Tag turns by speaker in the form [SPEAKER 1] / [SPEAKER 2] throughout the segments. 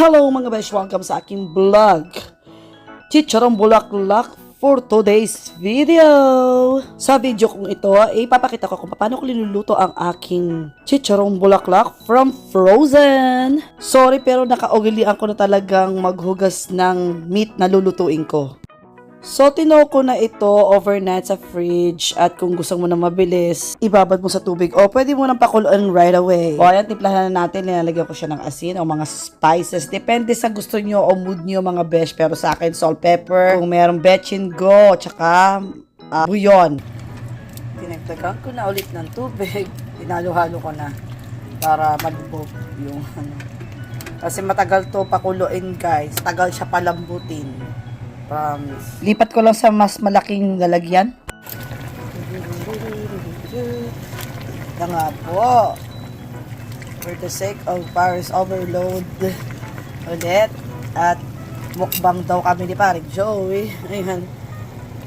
[SPEAKER 1] Hello mga besh, welcome sa aking vlog. Chicharong bulaklak for today's video. Sa video kong ito, ay ipapakita ko kung paano ko linuluto ang aking chicharong bulaklak from Frozen. Sorry pero nakaugilian ko na talagang maghugas ng meat na lulutuin ko. So, tinoko na ito overnight sa fridge at kung gusto mo na mabilis, ibabad mo sa tubig o pwede mo nang pakuluan right away. O ayan, timplahan na natin. Nilalagyan ko siya ng asin o mga spices. Depende sa gusto nyo o mood nyo mga besh. Pero sa akin, salt, pepper. Kung merong bechin go, tsaka uh, buyon. Tinagdagan ko na ulit ng tubig. Tinalo-halo ko na para malubog yung ano. Kasi matagal to pakuluin guys. Tagal siya palambutin. Promise. Lipat ko lang sa mas malaking lalagyan. Na nga po. For the sake of Paris Overload ulit. At mukbang daw kami ni Paring Joey. Ayan.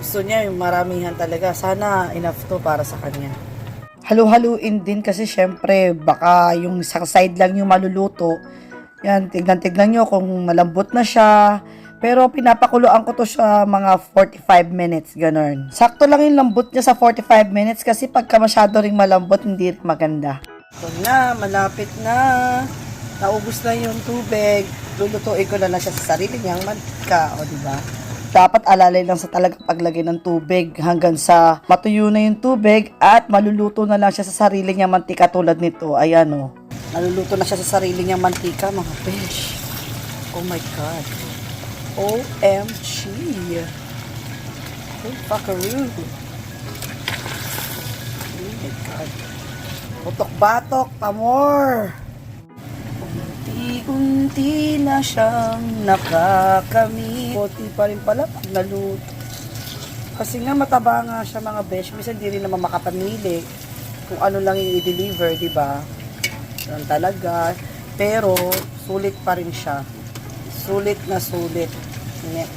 [SPEAKER 1] Gusto niya yung maramihan talaga. Sana enough to para sa kanya. Halu-haluin din kasi syempre baka yung sa side lang yung maluluto. Yan, tignan-tignan nyo kung malambot na siya. Pero pinapakuluan ko to sa mga 45 minutes, ganun. Sakto lang yung lambot niya sa 45 minutes kasi pagka masyado ring malambot, hindi rin maganda. Ito na, malapit na. Naubos na yung tubig. Lulutuin ko na lang siya sa sarili niyang mantika, o di ba? Dapat alalay lang sa talagang paglagay ng tubig hanggang sa matuyo na yung tubig at maluluto na lang siya sa sarili niyang mantika tulad nito. Ayan o. Maluluto na siya sa sarili niyang mantika, mga fish. Oh my God. OMG. Oh, fuckaroo. Oh my God. Putok-batok, pamor. Unti-unti na siyang nakakami. Kunti pa rin pala pag naluto. Kasi nga mataba nga siya mga besh. Minsan di rin naman makapamili kung ano lang yung i-deliver, di ba? Yan talaga. Pero, sulit pa rin siya. Sulit na sulit.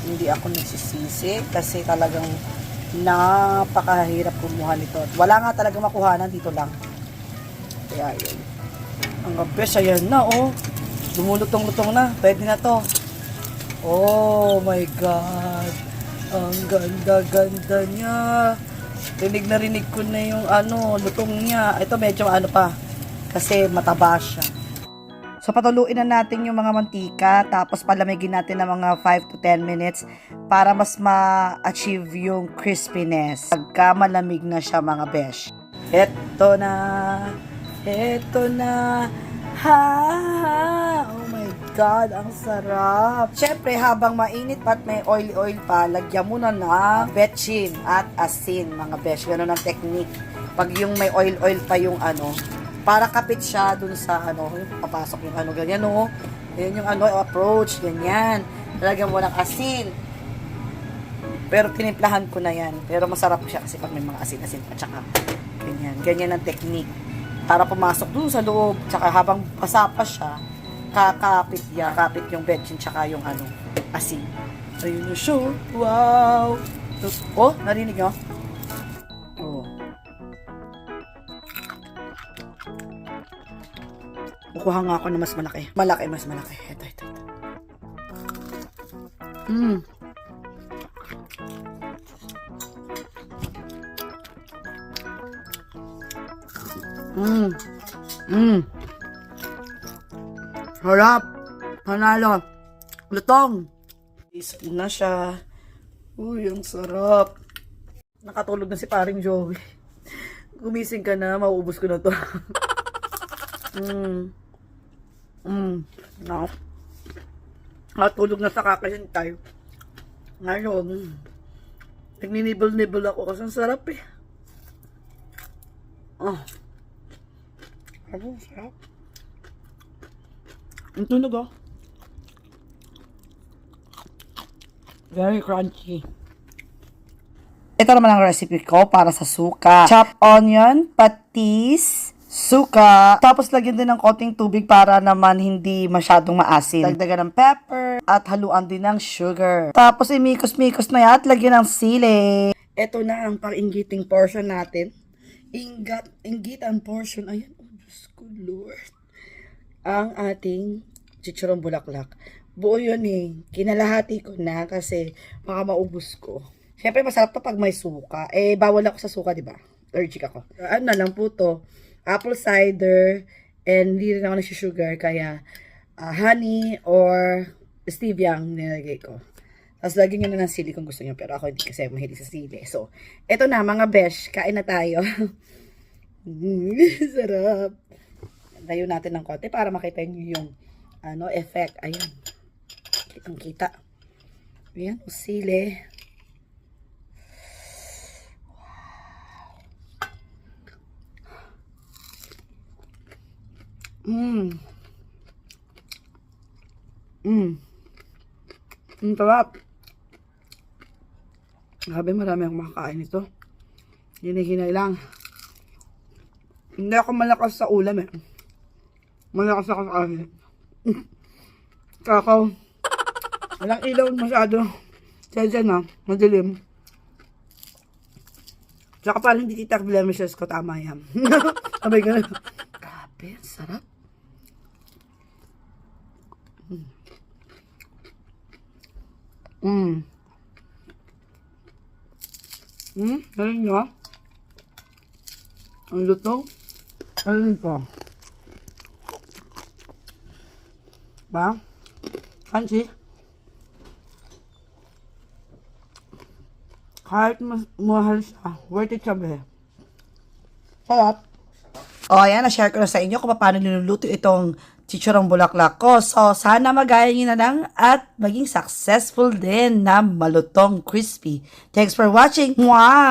[SPEAKER 1] Hindi, ako nagsisisi kasi talagang napakahirap kumuha nito. Wala nga talaga makuhanan dito lang. Kaya yun. Ang best, ayan na, oh. Lumulutong-lutong na. Pwede na to. Oh my God. Ang ganda-ganda niya. Rinig na rinig ko na yung ano, lutong niya. Ito medyo ano pa. Kasi mataba siya. So patuluin na natin yung mga mantika tapos palamigin natin ng mga 5 to 10 minutes para mas ma-achieve yung crispiness pagka malamig na siya mga besh. Eto na, eto na, ha, ha, oh my God, ang sarap. Siyempre, habang mainit pa at may oil-oil pa, lagyan mo na ng betchin at asin, mga besh. Ganun ang technique. Pag yung may oil-oil pa yung ano, para kapit siya dun sa ano, yung papasok yung ano, ganyan no. Yan yung ano, approach, ganyan. Lagyan mo ng asin. Pero tinimplahan ko na yan. Pero masarap siya kasi pag may mga asin-asin pa tsaka ganyan. Ganyan ang technique. Para pumasok dun sa loob, tsaka habang basa pa siya, kakapit ya, kapit yung betchin tsaka yung ano, asin. Ayun na siya. Wow! Oh, narinig nyo? Kukuha nga ako ng mas malaki. Malaki, mas malaki. Ito, ito, ito. Mm. Mm. Mm. Harap. Panalo. Lutong. Isip na siya. Uy, ang sarap. Nakatulog na si paring Joey. Gumising ka na, mauubos ko na to. mm. Mm. No. Natulog na sa kakahintay. Ngayon, nagninibel-nibel ako kasi ang sarap eh. Oh. Ano, sarap. Ang tunog oh. Very crunchy. Ito naman ang recipe ko para sa suka. Chop onion, patis, suka, tapos lagyan din ng konting tubig para naman hindi masyadong maasin. Dagdagan ng pepper at haluan din ng sugar. Tapos imikos-mikos na yan at lagyan ng sili. Ito na ang pang-inggiting portion natin. Ingat, inggitan portion. Ayan, oh Diyos ko, Lord. Ang ating chichurong bulaklak. Buo yun eh. Kinalahati ko na kasi baka maubos ko. Siyempre, masarap to pag may suka. Eh, bawal ako sa suka, di ba? Allergic ako. Ano na lang po to. Apple cider. And hindi rin ako nagsusugar. Kaya, ah, honey or stevia ang nilagay ko. Tapos lagyan nyo na ng sili kung gusto nyo. Pero ako hindi kasi mahilig sa sili. So, eto na mga besh. Kain na tayo. Mm, Sarap. Layo natin ng konti para makita nyo yung ano, effect. Ayan. Kitang kita. Ayan, sili. Mmm. Mmm. Ang sarap. Grabe, marami akong makakain ito. Hinihinay lang. Hindi ako malakas sa ulam eh. Malakas ako sa kanin. Kakaw. Walang ilaw masyado. Kaya na, madilim. Tsaka parang hindi kita blemishes ko, tama yan. Sabay ka Grabe, sarap. Mm. Mm, galing nyo. Ang luto. Galing ko. Ba? Kansi? Kahit mas mahal siya, worth it siya be. Sarap. O, ayan, na-share ko na sa inyo kung paano niluluto itong chichurong bulaklak ko. So, sana magaya nyo na lang at maging successful din na malutong crispy. Thanks for watching. Mwah!